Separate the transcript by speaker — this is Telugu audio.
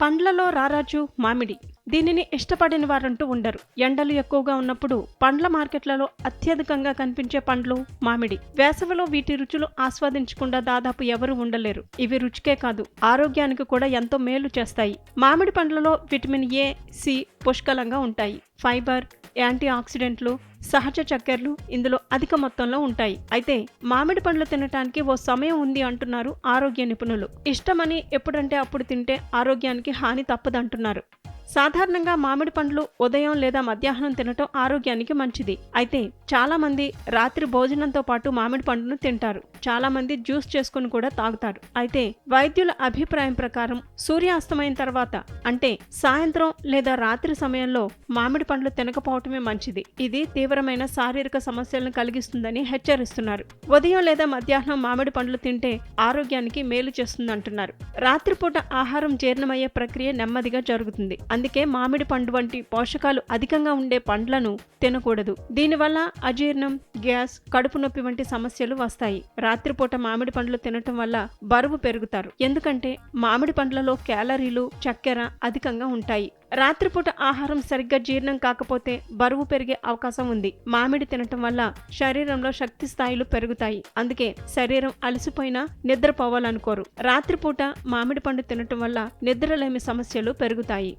Speaker 1: పండ్లలో రారాజు మామిడి. దీనిని ఇష్టపడని వారంటూ ఉండరు. ఎండలు ఎక్కువగా ఉన్నప్పుడు పండ్ల మార్కెట్లలో అత్యధికంగా కనిపించే పండ్లు మామిడి. వేసవిలో వీటి రుచులు ఆస్వాదించకుండా దాదాపు ఎవరు ఉండలేరు. ఇవి రుచికే కాదు ఆరోగ్యానికి కూడా ఎంతో మేలు చేస్తాయి. మామిడి పండ్లలో విటమిన్ ఏ సి పుష్కలంగా ఉంటాయి. ఫైబర్ యాంటీ ఆక్సిడెంట్లు సహజ చక్కెరలు ఇందులో అధిక మొత్తంలో ఉంటాయి. అయితే మామిడి పండ్లు తినటానికి ఓ సమయం ఉంది అంటున్నారు ఆరోగ్య నిపుణులు. ఇష్టమని ఎప్పుడంటే అప్పుడు తింటే ఆరోగ్యానికి హాని తప్పదంటున్నారు. సాధారణంగా మామిడి పండ్లు ఉదయం లేదా మధ్యాహ్నం తినటం ఆరోగ్యానికి మంచిది. అయితే చాలా మంది రాత్రి భోజనంతో పాటు మామిడి పండును తింటారు. చాలా మంది జ్యూస్ చేసుకుని కూడా తాగుతారు. అయితే వైద్యుల అభిప్రాయం ప్రకారం సూర్యాస్తమైన తర్వాత అంటే సాయంత్రం లేదా రాత్రి సమయంలో మామిడి పండ్లు తినకపోవటమే మంచిది. ఇది తీవ్రమైన శారీరక సమస్యలను కలిగిస్తుందని హెచ్చరిస్తున్నారు. ఉదయం లేదా మధ్యాహ్నం మామిడి పండ్లు తింటే ఆరోగ్యానికి మేలు చేస్తుందంటున్నారు. రాత్రిపూట ఆహారం జీర్ణమయ్యే ప్రక్రియ నెమ్మదిగా జరుగుతుంది. అందుకే మామిడి పండు వంటి పోషకాలు అధికంగా ఉండే పండ్లను తినకూడదు. దీనివల్ల అజీర్ణం గ్యాస్ కడుపు నొప్పి వంటి సమస్యలు వస్తాయి. రాత్రిపూట మామిడి పండ్లు తినటం వల్ల బరువు పెరుగుతారు. ఎందుకంటే మామిడి పండ్లలో క్యాలరీలు చక్కెర అధికంగా ఉంటాయి. రాత్రిపూట ఆహారం సరిగ్గా జీర్ణం కాకపోతే బరువు పెరిగే అవకాశం ఉంది. మామిడి తినటం వల్ల శరీరంలో శక్తి స్థాయిలు పెరుగుతాయి. అందుకే శరీరం అలసిపోయినా నిద్రపోవాలనుకోరు. రాత్రిపూట మామిడి పండు తినటం వల్ల నిద్రలేమి సమస్యలు పెరుగుతాయి.